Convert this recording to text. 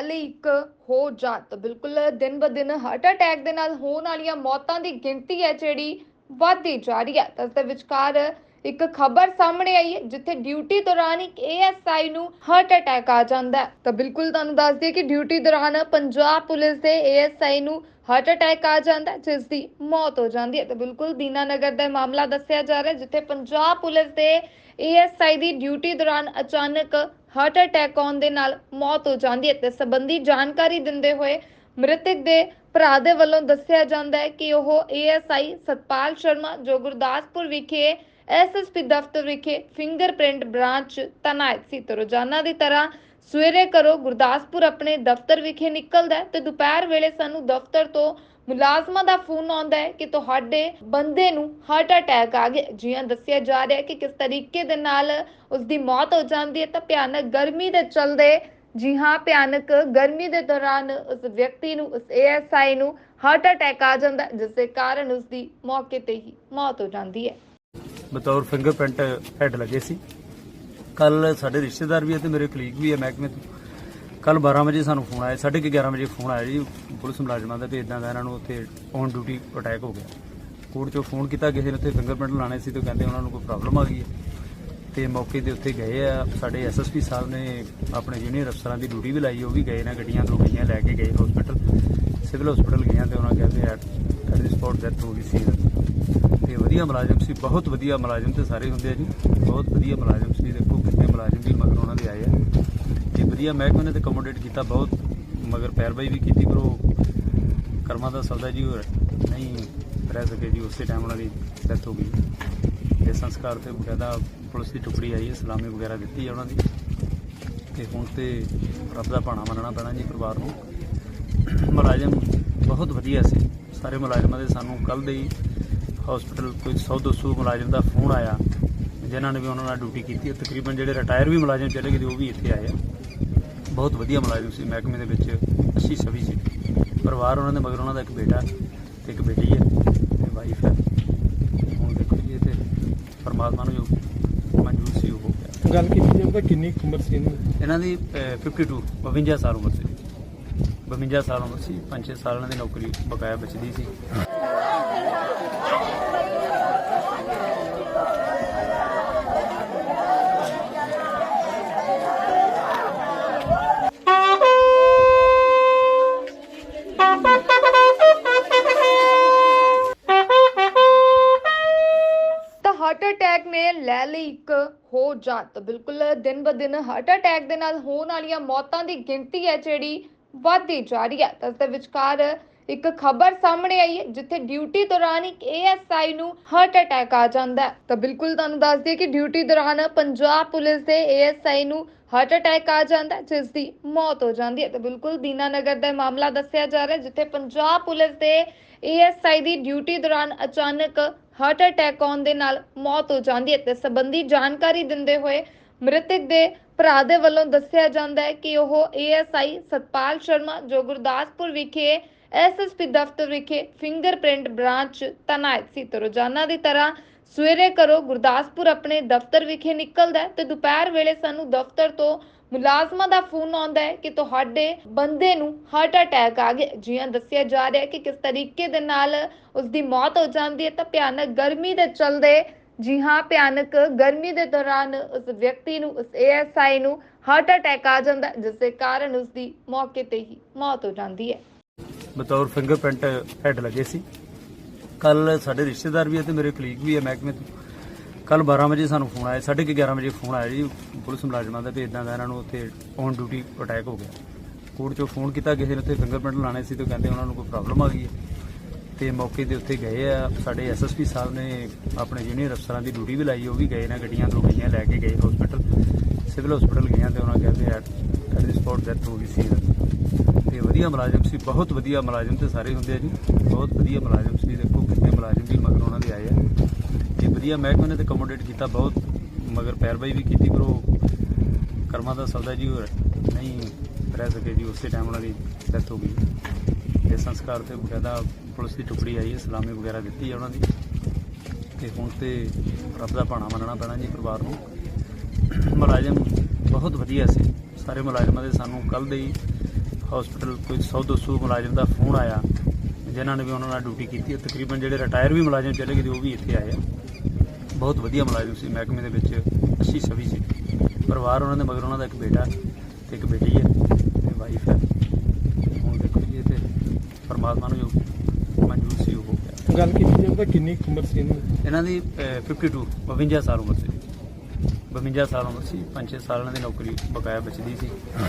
Attack ਇੱਕ ਹੋ ਜਾਤ। ਬਿਲਕੁਲ ਦਿਨ ਬ ਦਿਨ ਹਾਰਟ ਅਟੈਕ ਦੇ ਨਾਲ ਹੋਣ ਵਾਲੀਆਂ ਮੌਤਾਂ ਦੀ ਗਿਣਤੀ ਹੈ ਜਿਹੜੀ ਵੱਧਦੀ ਜਾ ਰਹੀ ਹੈ। ਤਾਂ ਇਸ ਦੇ ਵਿਚਕਾਰ ਇੱਕ ਖਬਰ ਸਾਹਮਣੇ ਆਈ ਹੈ, ਜਿੱਥੇ ਡਿਊਟੀ ਦੌਰਾਨ ਇੱਕ ਏਐਸਆਈ ਨੂੰ ਹਾਰਟ ਅਟੈਕ ਆ ਜਾਂਦਾ ਤਾਂ ਬਿਲਕੁਲ ਤੁਹਾਨੂੰ ਦੱਸ ਦਈਏ ਕਿ ਡਿਊਟੀ ਦੌਰਾਨ ਪੰਜਾਬ ਪੁਲਿਸ ਦੇ ਏਐਸਆਈ ਨੂੰ ਹਾਰਟ ਅਟੈਕ ਆ ਜਾਂਦਾ ਜਿਸ ਦੀ ਮੌਤ ਹੋ ਜਾਂਦੀ ਹੈ। ਤਾਂ ਬਿਲਕੁਲ ਦੀਨਾਨਗਰ ਦਾ ਮਾਮਲਾ ਦੱਸਿਆ ਜਾ ਰਿਹਾ ਜਿੱਥੇ ਪੰਜਾਬ ਪੁਲਿਸ ਦੇ ਏਐਸਆਈ ਦੀ ਡਿਊਟੀ ਦੌਰਾਨ ਅਚਾਨਕ ਹਾਰਟ ਅਟੈਕ ਆਉਣ ਦੇ ਨਾਲ ਮੌਤ ਹੋ ਜਾਂਦੀ ਹੈ। ਤੇ ਸੰਬੰਧੀ ਜਾਣਕਾਰੀ ਦਿੰਦੇ ਹੋਏ ਮ੍ਰਿਤਕ ਦੇ ਭਰਾ ਦੇ ਵੱਲੋਂ ਦੱਸਿਆ ਜਾਂਦਾ ਹੈ ਕਿ ਉਹ ਏਐਸਆਈ ਸਤਪਾਲ ਸ਼ਰਮਾ, ਜੋ ਗੁਰਦਾਸਪੁਰ ਵਿਖੇ ਐਸਐਸਪੀ ਦਫ਼ਤਰ ਵਿਖੇ ਫਿੰਗਰਪ੍ਰਿੰਟ ਬ੍ਰਾਂਚ ਤੈਨਾਤ ਸੀ ਤੇ ਰੋਜ਼ਾਨਾ ਦੀ ਤਰ੍ਹਾਂ ਸਵੇਰੇ ਕਰੋ ਗੁਰਦਾਸਪੁਰ ਆਪਣੇ ਦਫ਼ਤਰ ਵਿਖੇ ਨਿਕਲਦਾ ਤੇ ਦੁਪਹਿਰ ਵੇਲੇ ਸਾਨੂੰ ਦਫ਼ਤਰ ਤੋਂ ਮੁਲਾਜ਼ਮਾਂ ਦਾ ਫੋਨ ਆਉਂਦਾ ਹੈ ਕਿ ਤੁਹਾਡੇ ਬੰਦੇ ਨੂੰ ਹਾਰਟ ਅਟੈਕ ਆ ਗਿਆ। ਜੀ ਦੱਸਿਆ ਜਾ ਰਿਹਾ ਹੈ ਕਿ ਕਿਸ ਤਰੀਕੇ ਦੇ ਨਾਲ ਉਸ ਦੀ ਮੌਤ ਹੋ ਜਾਂਦੀ ਹੈ ਤਾਂ ਭਿਆਨਕ ਗਰਮੀ ਦੇ ਚਲਦੇ, ਜੀ ਹਾਂ, ਭਿਆਨਕ ਗਰਮੀ ਦੇ ਦੌਰਾਨ ਉਸ ਵਿਅਕਤੀ ਨੂੰ, ਉਸ ਏਐਸਆਈ ਨੂੰ ਹਾਰਟ ਅਟੈਕ ਆ ਜਾਂਦਾ ਜਿਸ ਦੇ ਕਾਰਨ ਉਸ ਦੀ ਮੌਕੇ ਤੇ ਹੀ ਮੌਤ ਹੋ ਜਾਂਦੀ ਹੈ। ਬਤੌਰ ਫਿੰਗਰਪ੍ਰਿੰਟ ਹੈਡ ਲੱਗੇ ਸੀ। ਕੱਲ ਸਾਡੇ ਰਿਸ਼ਤੇਦਾਰ ਵੀ ਹੈ ਤੇ ਮੇਰੇ ਕਲੀਗ ਵੀ ਹੈ ਮਹਿਕਮੇ ਤੋਂ। ਕੱਲ 12 ਵਜੇ ਸਾਨੂੰ ਫੋਨ ਆਇਆ 11:30 ਵਜੇ ਫੋਨ ਆਇਆ ਜੀ, ਪੁਲਿਸ ਮੁਲਾਜ਼ਮਾਂ ਦਾ ਵੀ ਇਦਾਂ ਦਾ ਇਹਨਾਂ ਨੂੰ ਉੱਥੇ ਔਨ ਡਿਊਟੀ ਅਟੈਕ ਹੋ ਗਿਆ। ਕੋਰਟ ਚੋਂ ਫੋਨ ਕੀਤਾ, ਕਿਸੇ ਨੇ ਉੱਥੇ ਫਿੰਗਰਪ੍ਰਿੰਟ ਲਾਣੇ ਸੀ ਤੇ ਕਹਿੰਦੇ ਉਹਨਾਂ ਨੂੰ ਕੋਈ ਪ੍ਰੋਬਲਮ ਆ ਗਈ ਹੈ। ਤੇ ਮੌਕੇ ਦੇ ਉੱਤੇ ਗਏ ਆ, ਸਾਡੇ ਐਸਐਸਪੀ ਸਾਹਿਬ ਨੇ ਆਪਣੇ ਜੂਨੀਅਰ ਅਫਸਰਾਂ ਦੀ ਡਿਊਟੀ ਵੀ ਲਾਈ, ਉਹ ਵੀ ਗਏ ਨਾ ਗੱਡੀਆਂ, ਦੋ ਗਈਆਂ ਲੈ ਕੇ ਗਏ ਹਸਪੀਟਲ ਸਿਵਲ ਹਸਪੀਟਲ ਗਈਆਂ ਤੇ ਉਹਨਾਂ ਕਹਿੰਦੇ ਐਟ ਐਟ ਸਪੌਟ ਡੈਥ ਹੋ ਗਈ ਸੀ। ਤੇ ਵਧੀਆ ਮੁਲਾਜ਼ਮ ਸੀ, ਬਹੁਤ ਵਧੀਆ ਮੁਲਾਜ਼ਮ ਤੇ ਸਾਰੇ ਹੁੰਦੇ ਆ ਜੀ। ਬਹੁਤ ਵਧੀਆ ਮੁਲਾਜ਼ਮ ਸੀ, ਦੇਖੋ ਕਿੰਨੇ ਮੁਲਾਜ਼ਮ ਵੀ ਮਗਰ ਉਹਨਾਂ ਦੇ ਆਏ ਆ। ਤੇ ਵਧੀਆ ਮਹਿਕਮੇ ਨੇ ਤੇ ਕਮੋਡੇਟ ਕੀਤਾ ਬਹੁਤ, ਮਗਰ ਪੈਰਵਾਈ ਵੀ ਕੀਤੀ, ਪਰ ਉਹ ਕਰਮਾਂ ਦਾ ਸੌਦਾ ਜੀ, ਉਹ ਨਹੀਂ ਰਹਿ ਸਕੇ ਜੀ, ਉਸੇ ਟਾਈਮ ਉਹਨਾਂ ਦੀ ਡੈਥ ਹੋ ਗਈ। ਤੇ ਸੰਸਕਾਰ ਤੇ ਬਕਾਇਦਾ ਪੁਲਿਸ ਦੀ ਟੁਕੜੀ ਆਈ ਹੈ, ਸਲਾਮੀ ਵਗੈਰਾ ਦਿੱਤੀ ਹੈ ਉਹਨਾਂ ਦੀ। ਤੇ ਹੁਣ ਤੇ ਰੱਬ ਦਾ ਭਾਣਾ ਮੰਨਣਾ ਪੈਣਾ ਜੀ ਪਰਿਵਾਰ ਨੂੰ। ਮੁਲਾਜ਼ਮ ਬਹੁਤ ਵਧੀਆ ਸੀ, ਸਾਰੇ ਮੁਲਾਜ਼ਮਾਂ ਦੇ ਸਾਨੂੰ ਕੱਲ ਦੇ ਹੀ ਹਸਪੀਟਲ ਕੋਈ 100 200 ਮੁਲਾਜ਼ਮ ਦਾ ਫੋਨ ਆਇਆ ਜਿਨ੍ਹਾਂ ਨੇ ਵੀ ਉਹਨਾਂ ਨਾਲ ਡਿਊਟੀ ਕੀਤੀ ਤਕਰੀਬਨ ਜਿਹੜੇ ਰਿਟਾਇਰ ਵੀ ਮੁਲਾਜ਼ਮ ਚਲੇ ਗਏ ਤੇ ਉਹ ਵੀ ਇੱਥੇ ਆਏ ਆ। ਬਹੁਤ ਵਧੀਆ ਮੁਲਾਜ਼ਮ ਸੀ ਮਹਿਕਮੇ ਦੇ ਵਿੱਚ ਅੱਛੀ ਛਵੀ ਸੀ। ਪਰਿਵਾਰ ਉਹਨਾਂ ਦੇ ਮਗਰ ਉਹਨਾਂ ਦਾ ਇੱਕ ਬੇਟਾ ਤੇ ਇੱਕ ਬੇਟੀ ਹੈ ਤੇ ਵਾਈਫ ਹੈ। ਹੁਣ ਦੇਖੋ ਜੀ ਇੱਥੇ ਪਰਮਾਤਮਾ ਨੂੰ ਜੋ ਮਨਜ਼ੂਰ ਸੀ ਉਹ ਹੋ ਗਿਆ। ਗੱਲ ਕੀਤੀ ਜਾਵੇ ਤਾਂ ਕਿੰਨੀ ਉਮਰ ਸੀ ਇਹਨਾਂ ਦੀ? ਇਹਨਾਂ ਦੀ ਅਹ, 52 52 ਸਾਲ ਉਮਰ ਸੀ। 52 ਸਾਲ ਉਮਰ ਸੀ 5-6 ਸਾਲ ਇਹਨਾਂ ਦੀ ਨੌਕਰੀ ਬਕਾਇਆ ਬਚਦੀ ਸੀ। ਇੱਕ ਹੋ ਜਾਤ। ਬਿਲਕੁਲ ਦਿਨ ਬ ਦਿਨ ਹਾਰਟ ਅਟੈਕ ਦੇ ਨਾਲ ਹੋਣ ਵਾਲੀਆਂ ਮੌਤਾਂ ਦੀ ਗਿਣਤੀ ਹੈ ਜਿਹੜੀ ਵੱਧਦੀ ਜਾ ਰਹੀ ਹੈ। ਤਾਂ ਇਸ ਦੇ ਵਿਚਕਾਰ ਇੱਕ ਖਬਰ ਸਾਹਮਣੇ ਆਈ ਹੈ, ਜਿੱਥੇ ਡਿਊਟੀ ਦੌਰਾਨ ਇੱਕ ਏਐਸਆਈ ਨੂੰ ਹਾਰਟ ਅਟੈਕ ਆ ਜਾਂਦਾ ਹੈ। ਤਾਂ ਬਿਲਕੁਲ ਤੁਹਾਨੂੰ ਦੱਸ ਦਈਏ ਕਿ ਡਿਊਟੀ ਦੌਰਾਨ ਪੰਜਾਬ ਪੁਲਿਸ ਦੇ ਏਐਸਆਈ ਨੂੰ ਹਾਰਟ ਅਟੈਕ ਆ ਜਾਂਦਾ ਜਿਸ ਦੀ ਮੌਤ ਹੋ ਜਾਂਦੀ ਹੈ। ਤਾਂ ਬਿਲਕੁਲ ਦੀਨਾਨਗਰ ਦਾ ਮਾਮਲਾ ਦੱਸਿਆ ਜਾ ਰਿਹਾ ਜਿੱਥੇ ਪੰਜਾਬ ਪੁਲਿਸ ਦੇ ਏਐਸਆਈ ਦੀ ਡਿਊਟੀ ਦੌਰਾਨ ਅਚਾਨਕ ਹਾਰਟ ਅਟੈਕ ਆਉਣ ਦੇ ਨਾਲ ਮੌਤ ਹੋ ਜਾਂਦੀ ਹੈ। ਤੇ ਸੰਬੰਧੀ ਜਾਣਕਾਰੀ ਦਿੰਦੇ ਹੋਏ ਮ੍ਰਿਤਕ ਦੇ ਭਰਾ ਦੇ ਵੱਲੋਂ ਦੱਸਿਆ ਜਾਂਦਾ ਹੈ ਕਿ ਉਹ ਏਐਸਆਈ ਸਤਪਾਲ ਸ਼ਰਮਾ ਜੋ ਗੁਰਦਾਸਪੁਰ ਵਿਖੇ ਐਸਐਸਪੀ ਦਫ਼ਤਰ ਵਿਖੇ ਫਿੰਗਰਪ੍ਰਿੰਟ ਬ੍ਰਾਂਚ ਤੈਨਾਤ ਸੀ ਤੇ ਰੋਜ਼ਾਨਾ ਦੀ ਤਰ੍ਹਾਂ ਸਵੇਰੇ ਕਰੋ ਗੁਰਦਾਸਪੁਰ ਆਪਣੇ ਦਫ਼ਤਰ ਵਿਖੇ ਨਿਕਲਦਾ ਤੇ ਦੁਪਹਿਰ ਵੇਲੇ ਸਾਨੂੰ ਦਫ਼ਤਰ ਤੋਂ ਮੁਲਾਜ਼ਮਾਂ ਦਾ ਫੋਨ ਆਉਂਦਾ ਹੈ ਕਿ ਤੁਹਾਡੇ ਬੰਦੇ ਨੂੰ ਹਾਰਟ ਅਟੈਕ ਆ ਗਿਆ। ਜੀ ਦੱਸਿਆ ਜਾ ਰਿਹਾ ਹੈ ਕਿ ਕਿਸ ਤਰੀਕੇ ਦੇ ਨਾਲ ਉਸ ਦੀ ਮੌਤ ਹੋ ਜਾਂਦੀ ਹੈ ਤਾਂ ਭਿਆਨਕ ਗਰਮੀ ਦੇ ਚਲਦੇ ਜੀ ਹਾਂ, ਭਿਆਨਕ ਗਰਮੀ ਦੇ ਦੌਰਾਨ ਉਸ ਵਿਅਕਤੀ ਨੂੰ, ਉਸ ਏਐਸਆਈ ਨੂੰ ਹਾਰਟ ਅਟੈਕ ਆ ਜਾਂਦਾ ਜਿਸ ਦੇ ਕਾਰਨ ਉਸ ਦੀ ਮੌਕੇ ਤੇ ਹੀ ਮੌਤ ਹੋ ਜਾਂਦੀ ਹੈ। ਬਤੌਰ ਫਿੰਗਰਪ੍ਰਿੰਟ ਹੈਡ ਲੱਗੇ ਸੀ। ਕੱਲ ਸਾਡੇ ਰਿਸ਼ਤੇਦਾਰ ਵੀ ਹੈ ਤੇ ਮੇਰੇ ਕਲੀਗ ਵੀ ਹੈ ਮਹਿਕਮੇ ਤੋਂ। ਕੱਲ 12 ਵਜੇ ਸਾਨੂੰ ਫੋਨ ਆਇਆ 11:30 ਵਜੇ ਫੋਨ ਆਇਆ ਜੀ, ਪੁਲਿਸ ਮੁਲਾਜ਼ਮਾਂ ਦਾ ਵੀ ਇਦਾਂ ਦਾ ਇਹਨਾਂ ਨੂੰ ਉੱਥੇ ਔਨ ਡਿਊਟੀ ਅਟੈਕ ਹੋ ਗਿਆ। ਕੋਰਟ ਚੋਂ ਫੋਨ ਕੀਤਾ, ਕਿਸੇ ਨੇ ਉੱਥੇ ਫਿੰਗਰਪ੍ਰਿੰਟ ਲਾਣੇ ਸੀ ਤੇ ਕਹਿੰਦੇ ਉਹਨਾਂ ਨੂੰ ਕੋਈ ਪ੍ਰੋਬਲਮ ਆ ਗਈ ਹੈ। ਤੇ ਮੌਕੇ ਦੇ ਉੱਤੇ ਗਏ ਆ, ਸਾਡੇ ਐਸਐਸਪੀ ਸਾਹਿਬ ਨੇ ਆਪਣੇ ਜੂਨੀਅਰ ਅਫਸਰਾਂ ਦੀ ਡਿਊਟੀ ਵੀ ਲਾਈ, ਉਹ ਵੀ ਗਏ ਨਾ, ਗੱਡੀਆਂ ਦੋ ਗੱਡੀਆਂ ਲੈ ਕੇ ਗਏ ਹਸਪੀਟਲ ਸਿਵਲ ਹਸਪੀਟਲ ਗਈਆਂ ਤੇ ਉਹਨਾਂ ਕਹਿੰਦੇ ਐਟ ਐਟ ਸਪੌਟ ਡੈਥ ਹੋ ਗਈ ਸੀ ਤੇ ਵਧੀਆ ਮੁਲਾਜ਼ਮ ਸੀ, ਬਹੁਤ ਵਧੀਆ ਮੁਲਾਜ਼ਮ ਤੇ ਸਾਰੇ ਹੁੰਦੇ ਆ ਜੀ। ਬਹੁਤ ਵਧੀਆ ਮੁਲਾਜ਼ਮ ਸੀ, ਦੇਖੋ ਕਿੰਨੇ ਮੁਲਾਜ਼ਮ ਵੀ ਮਗਰ ਉਹਨਾਂ ਦੇ ਆਏ ਆ। ਤੇ ਵਧੀਆ ਮਹਿਕਮੇ ਨੇ ਤੇ ਕਮੋਡੇਟ ਕੀਤਾ ਬਹੁਤ, ਮਗਰ ਪੈਰਵਾਈ ਵੀ ਕੀਤੀ, ਪਰ ਉਹ ਕਰਮਾਂ ਦਾ ਸੌਦਾ ਜੀ, ਉਹ ਨਹੀਂ ਰਹਿ ਸਕੇ ਜੀ, ਉਸੇ ਟਾਈਮ ਉਹਨਾਂ ਦੀ ਡੈਥ ਹੋ ਗਈ। ਤੇ ਸੰਸਕਾਰ ਤੇ ਬਕਾਇਦਾ ਪੁਲਿਸ ਦੀ ਟੁਕੜੀ ਆਈ ਹੈ, ਸਲਾਮੀ ਵਗੈਰਾ ਦਿੱਤੀ ਹੈ ਉਹਨਾਂ ਦੀ। ਤੇ ਹੁਣ ਤੇ ਰੱਬ ਦਾ ਭਾਣਾ ਮੰਨਣਾ ਪੈਣਾ ਜੀ ਪਰਿਵਾਰ ਨੂੰ। ਮੁਲਾਜ਼ਮ ਬਹੁਤ ਵਧੀਆ ਸੀ, ਸਾਰੇ ਮੁਲਾਜ਼ਮਾਂ ਦੇ ਸਾਨੂੰ ਕੱਲ ਦੇ ਹੀ ਹਸਪੀਟਲ ਕੋਈ 100 200 ਮੁਲਾਜ਼ਮ ਦਾ ਫੋਨ ਆਇਆ ਜਿਨ੍ਹਾਂ ਨੇ ਵੀ ਉਹਨਾਂ ਨਾਲ ਡਿਊਟੀ ਕੀਤੀ ਹੈ ਤਕਰੀਬਨ ਜਿਹੜੇ ਰਿਟਾਇਰ ਵੀ ਮੁਲਾਜ਼ਮ ਚਲੇ ਗਏ ਉਹ ਵੀ ਇੱਥੇ ਆਏ ਆ। ਬਹੁਤ ਵਧੀਆ ਮੁਲਾਜ਼ਮ ਸੀ ਮਹਿਕਮੇ ਦੇ ਵਿੱਚ ਅੱਛੀ ਛਵੀ ਸੀ। ਪਰਿਵਾਰ ਉਹਨਾਂ ਦੇ ਮਗਰ ਉਹਨਾਂ ਦਾ ਇੱਕ ਬੇਟਾ ਤੇ ਇੱਕ ਬੇਟੀ ਹੈ ਤੇ ਵਾਈਫ ਹੈ ਹੁਣ ਦੇਖੋ ਜੀ ਤੇ ਪਰਮਾਤਮਾ ਨੂੰ ਜੋ ਮਨਜ਼ੂਰ ਸੀ ਉਹ ਹੋ ਗਿਆ। ਗੱਲ ਕੀਤੀ ਜਾਵੇ ਤਾਂ ਕਿੰਨੀ ਉਮਰ ਸੀ ਇਹਨਾਂ ਦੀ? ਇਹਨਾਂ ਦੀ ਅਹ, 52 52 ਸਾਲ ਉਮਰ ਸੀ। 52 ਸਾਲ ਉਮਰ ਸੀ 5-6 ਸਾਲ ਇਹਨਾਂ ਦੀ ਨੌਕਰੀ ਬਕਾਇਆ ਬਚਦੀ ਸੀ।